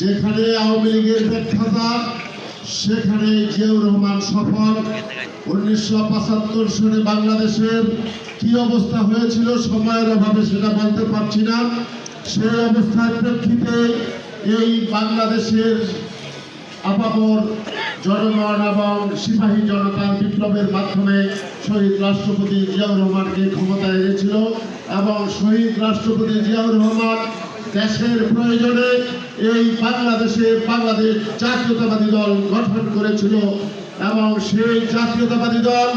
যেখানে আওয়ামী লীগের ব্যাখ্যাতা সেখানে জিয়াউর রহমান সফল। উনিশশো পঁচাত্তর সনে বাংলাদেশের কি অবস্থা হয়েছিল সময়ের অভাবে সেটা বলতে পারছি না। সেই অবস্থার প্রেক্ষিতে এই বাংলাদেশের আপামর জনগণ এবং সিপাহী জনতার বিপ্লবের মাধ্যমে শহীদ রাষ্ট্রপতি জিয়াউর রহমানকে ক্ষমতায় এনেছিল এবং শহীদ রাষ্ট্রপতি জিয়াউর রহমান দেশের প্রয়োজনে এই বাংলাদেশে বাংলাদেশ জাতীয়তাবাদী দল গঠন করেছিল এবং সেই জাতীয়তাবাদী দল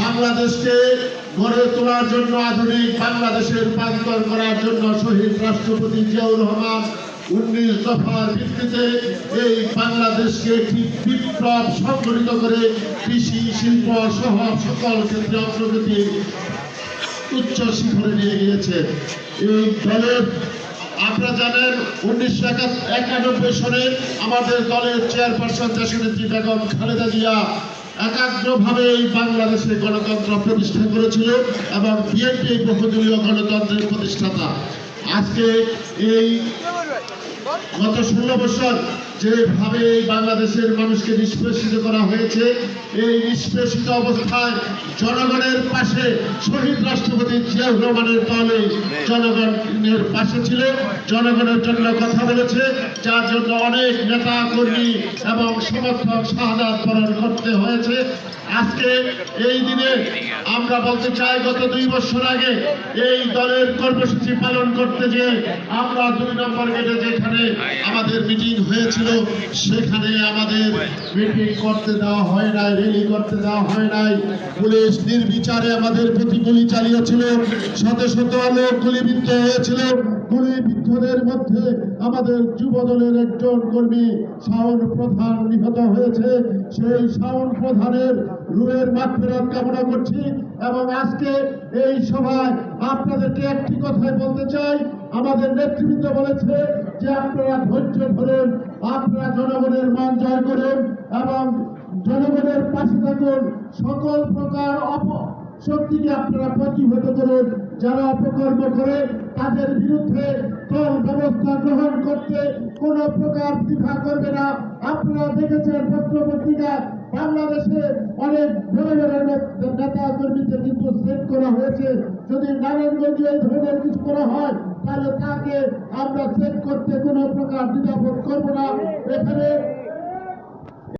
বাংলাদেশকে গড়ে তোলার জন্য, আধুনিক বাংলাদেশে রূপান্তর করার জন্য শহীদ রাষ্ট্রপতি জিয়াউর রহমান উনিশ দফার ভিত্তিতে এই বাংলাদেশকে একটি বিপ্লব সংগঠিত করে কৃষি, শিল্প, সহ সকল ক্ষেত্রে অগ্রগতি উচ্চ শিখরে নিয়ে গিয়েছে। এই দলের আপনারা জানেন, উনিশশো একানব্বই সনে আমাদের দলের চেয়ারপারসন দেশনেত্রী বেগম খালেদা জিয়া একাগ্রভাবে এই বাংলাদেশে গণতন্ত্র প্রতিষ্ঠা করেছিল এবং বিএনপি বহুদলীয় গণতন্ত্রের প্রতিষ্ঠাতা। আজকে এই গত ষোলো বছর যেভাবে এই বাংলাদেশের মানুষকে নিষ্পেষিত করা হয়েছে, এই নিষ্পেষিত অবস্থায় জনগণের পাশে শহীদ রাষ্ট্রপতি জিয়াউর রহমানের দলে জনগণের পাশে ছিল, জনগণের জন্য কথা বলেছে, যার জন্য অনেক নেতা কর্মী এবং সমর্থক শাহাদাত বরণ করতে হয়েছে। আজকে এই দিনে আমরা বলতে চাই, গত দুই বছর আগে এই দলের কর্মসূচি পালন করতে যে আমরা দুই নম্বর গেটে যেখানে আমাদের মিটিং হয়েছিল, সেখানে আমাদের মিটিং করতে দেওয়া হয় নাই র্যালি করতে দেওয়া হয় নাই। পুলিশ নির্বিচারে আমাদের প্রতি গুলি চালিয়েছিল। শত শত লোক গুলিবিদ্ধ হয়েছিল। গুলিবিদ্ধদের মধ্যে আমাদের যুব দলের একজন কর্মী শাওন প্রধান নিহত হয়েছে। সেই শাওন প্রধানের রুহের মাগফিরাত কামনা করছি এবং আজকে এই সভায় আপনাদেরকে একটি কথাই বলতে চাই। আমাদের নেতৃবৃন্দ বলেছে যে আপনারা ধৈর্য ধরুন, আপনারা জনগণের মন জয় করুন এবং জনগণের পাশে থাকুন। সকল প্রকার অপ শক্তিকে আপনারা প্রতিহত করুন। যারা অপকর্ম করে, তাদের বিরুদ্ধে দল ব্যবস্থা গ্রহণ করতে কোনো প্রকার দ্বিধা করবে না। আপনারা দেখেছেন পত্র পত্রিকা বাংলাদেশে অনেক বড় বড় নেতা কর্মীদের কিন্তু করা হয়েছে। যদি নারায়ণগঞ্জে এই ধরনের কিছু করা হয়, তাহলে তাকে আমরা চেক করতে কোনো প্রকার দ্বিধাবোধ করব না। এখানে